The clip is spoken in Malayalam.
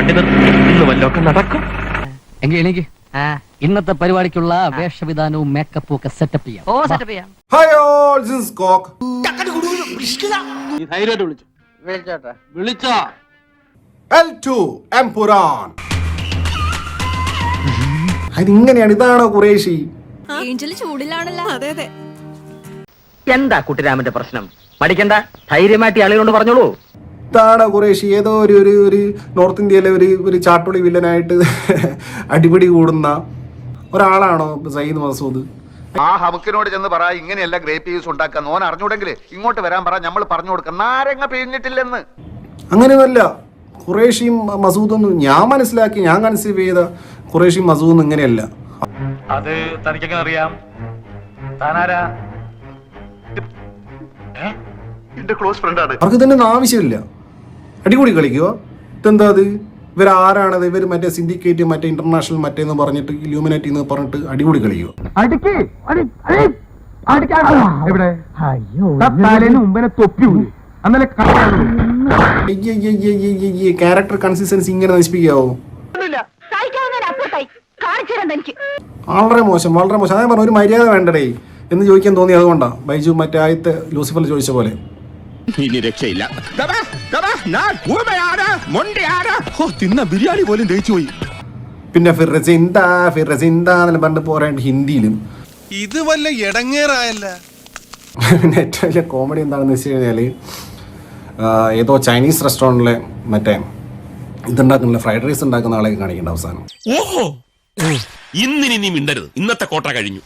വണ്ടി നിർത്തി ഇന്ന് വല്ലതൊക്കെ നടക്കും. എങ്കിൽ എനിക്ക് ഇന്നത്തെ പരിപാടിക്കുള്ള വേഷവിധാനവും മേക്കപ്പും ഒക്കെ സെറ്റപ്പ് ചെയ്യാം. ഓ സെറ്റപ്പ് ചെയ്യാം. ഹായ് ഓൾ ദിസ് ഇസ് കോക്ക് നീ ധൈര്യമായിട്ട് വിളിച്ചു. വിളിച്ചോട്ടെ. വിളിച്ചോ. L2 എംപുരാൻ അതിങ്ങനെയാണ് ഇതാണോ കുറേശി? ഏഞ്ചൽ ചൂടിലാണല്ലോ. അതെ അതെ. എന്താ കുട്ടിരാമന്റെ പ്രശ്നം? മടിക്കണ്ട ധൈര്യമായിട്ട് ആളുകളോട് പറഞ്ഞോളൂ. ഇതാണോ കുറേശ്ശി ഏതോ ഒരു ഒരു ഒരു നോർത്ത് ഇന്ത്യയിലെ ഒരു ഒരു ചാട്ടുളി വില്ലനായിട്ട് അടിപിടി കൂടുന്ന ഒരാളാണോ സയ്യിദ് മസൂദ്? ആ ഹമുക്കിനോട് ചെന്ന് പറ ഇങ്ങനെയല്ല ഗ്രേപ്പ് ജ്യൂസ് ഉണ്ടാക്കാൻ ഓൻ അറിഞ്ഞൂടെങ്കിൽ ഇങ്ങോട്ട് വരാൻ പറ നമ്മൾ പറഞ്ഞു കൊടുക്കാം. നാരങ്ങ പിഴിഞ്ഞിട്ടില്ലെന്ന്. അങ്ങനെയൊന്നുമല്ല. ഖുറേഷിയും മസൂദൊന്നും ഞാൻ മനസ്സിലാക്കി ഞാൻ കൺസീവ് ചെയ്ത ഖുറേഷിയും മസൂദൊന്നും ഇങ്ങനെയല്ല. അത് തനിക്കൊക്കെ അറിയാം? താനാരാ? എന്റെ ക്ലോസ് ഫ്രണ്ടാണ്. അവർക്ക് തന്നെ ആവശ്യമില്ല. അടികൂടി കളിക്കുക ഇതെന്താ അത്? ഇവരാരാണത്? ഇവർ മറ്റേ സിൻഡിക്കേറ്റ് മറ്റേ ഇന്റർനാഷണൽ മറ്റേന്ന് പറഞ്ഞിട്ട് ഇലൂമിനേറ്റ് എന്ന് പറഞ്ഞിട്ട് അടികൂടി കളിക്കുക ക്യാരക്ടർ കൺസിസ്റ്റൻസി ഇങ്ങനെ നശിപ്പിക്കാവോ വളരെ മോശം വളരെ മോശം അതായത് പറഞ്ഞു ഒരു മര്യാദ വേണ്ടടേ എന്ന് ചോദിക്കാൻ തോന്നി അതുകൊണ്ടാ ബൈജു മറ്റേ ആദ്യത്തെ ലൂസിഫർ ചോദിച്ച പോലെ ഇനി രക്ഷയില്ല. തിന്ന ബിരിയാണി പോലും ദഹിച്ചു പോയി. പിന്നെ ഫിറസിന്ത ഫിറസിന്ത എന്നെല്ലാം പറഞ്ഞിട്ട് പോരാണ്ട് ഹിന്ദിയിലും. ഇത് വല്ല എടങ്ങേറായല്ല. പിന്നെ ഏറ്റവും വലിയ കോമഡി എന്താണെന്ന് വെച്ച് കഴിഞ്ഞാൽ ഏതോ ചൈനീസ് റെസ്റ്റോറന്റിലെ മറ്റേ ഇതുണ്ടാക്കുന്നില്ല ഫ്രൈഡ് റൈസ് ഉണ്ടാക്കുന്ന ആളെ കാണിക്കേണ്ട അവസാനം. ഓഹോ! ഇന്നിനി നീ മിണ്ടരുത്. ഇന്നത്തെ കോട്ട കഴിഞ്ഞു.